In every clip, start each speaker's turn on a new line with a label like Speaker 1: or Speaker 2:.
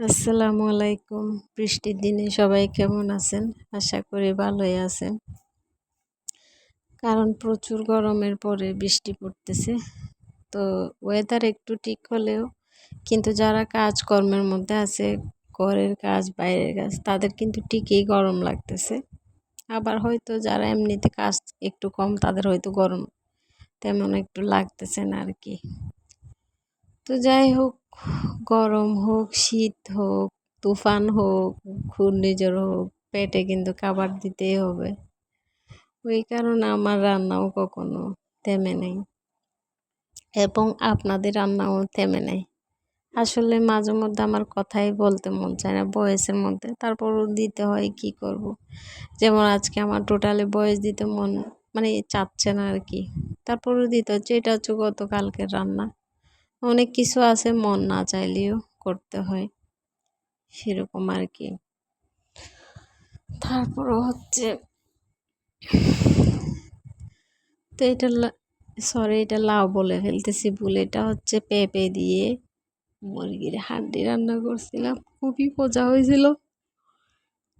Speaker 1: আসসালামু আলাইকুম। বৃষ্টির দিনে সবাই কেমন আছেন? আশা করি ভালোই আছেন। কারণ প্রচুর গরমের পরে বৃষ্টি পড়তেছে। তো ওয়েদার একটু ঠিক হলেও কিন্তু যারা কাজকর্মের মধ্যে আছে, ঘরের কাজ, বাইরের কাজ, তাদের কিন্তু ঠিকই গরম লাগতেছে। আবার হয়তো যারা এমনিতে কাজ একটু কম, তাদের হয়তো গরম তেমন একটু লাগতেছে না আর কি। তো যাই হোক গরম হোক, শীত হোক, তুফান হোক, ঘূর্ণিঝড় হোক, পেটে কিন্তু খাবার দিতেই হবে। ওই কারণে আমার রান্নাও কখনো থেমে নেই এবং আপনাদের রান্নাও থেমে নেই। আসলে মাঝে মধ্যে আমার কথাই বলতে মন চায় না, বয়সের মধ্যে। তারপরও দিতে হয়, কি করব। যেমন আজকে আমার টোটালি বয়স দিতে মন মানে চাচ্ছে না আর কি। তারপরও দিতে হচ্ছে, এটা হচ্ছে গতকালকের রান্না। অনেক কিছু আছে, মন না চাইলেও করতে হয়। সেরকম আর কি তারপরও হচ্ছে তো এটা সরি এটা লাউ বলে ফেলতেছি। ভুল এটা হচ্ছে পেঁপে দিয়ে মুরগির হাড্ডি রান্না করছিলাম। খুবই মজা হয়েছিল।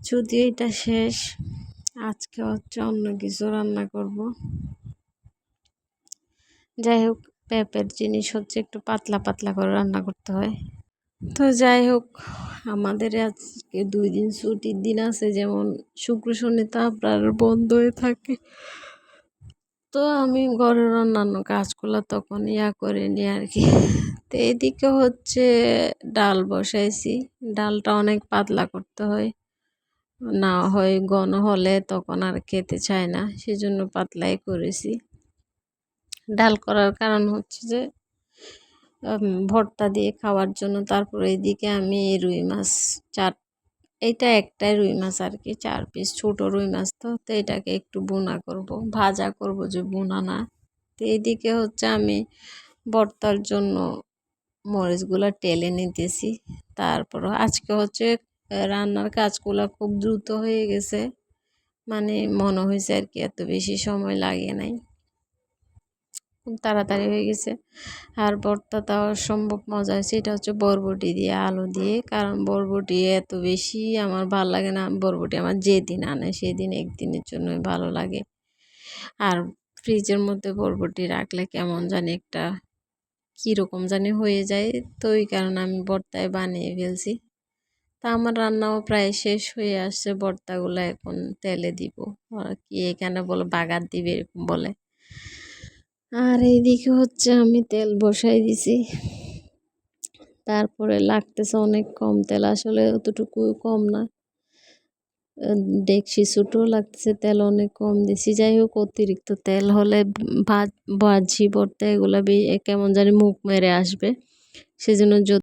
Speaker 1: যদিও এটা শেষ, আজকে হচ্ছে অন্য কিছু রান্না করব। যাই হোক পেঁপের জিনিস হচ্ছে একটু পাতলা পাতলা করে রান্না করতে হয়। তো যাই হোক, আমাদের আজকে দুই দিন ছুটির দিন আছে, যেমন শুক্র, শনি, তো আপনার বন্ধ হয়ে থাকে। তো আমি ঘরের অন্যান্য কাজগুলো তখন ইয়া করে নি আর কি। তো এদিকে হচ্ছে ডাল বসাইছি। ডালটা অনেক পাতলা করতে হয়। না হয় ঘন হলে তখন আর খেতে চায় না, সেজন্য পাতলাই করেছি। ডাল করার কারণ হচ্ছে যে ভর্তা দিয়ে খাওয়ার জন্য। তারপরে এদিকে আমি রুই মাছ, চার, এইটা একটাই রুই মাছ আর কি, চার পিস, ছোটো রুই মাছ তো। তো এটাকে একটু বোনা করব, ভাজা করব যে বোনা না। তো এদিকে হচ্ছে আমি ভর্তার জন্য মরিচগুলো টেলে নিতেছি। তারপর আজকে হচ্ছে রান্নার কাজগুলো খুব দ্রুত হয়ে গেছে। মানে মনে হয়েছে আর কি, এত বেশি সময় লাগে নাই। তাড়াতাড়ি হয়ে গেছে। আর ভর্তাটা সম্ভব মজা হয়েছে। এটা হচ্ছে বরবটি দিয়ে, আলু দিয়ে। কারণ বরবটি এত বেশি আমার ভালো লাগে না। বরবটি আমার যেদিন আনে সেদিন একদিনের জন্যই ভালো লাগে। আর ফ্রিজের মধ্যে বরবটি রাখলে কেমন জানি একটা কীরকম জানি হয়ে যায়। তো ওই কারণে আমি ভর্তায় বানিয়ে ফেলছি। তা আমার রান্নাও প্রায় শেষ হয়ে আসছে। ভর্তাগুলো এখন তেলে দিব। কি এখানে বলে বাগার দিবে এরকম বলে। আর এইদিকে হচ্ছে আমি তেল বসাই দিছি। তারপরে লাগতেছে অনেক কম তেল, আসলে অতটুকু কম না। দেখছি ছোটো লাগতেছে তেল, অনেক কম দিছি। যাই হোক, অতিরিক্ত তেল হলে ভাত, ভাজি, ভর্তা, এগুলো কেমন জানি মুখ মেরে আসবে। সেজন্য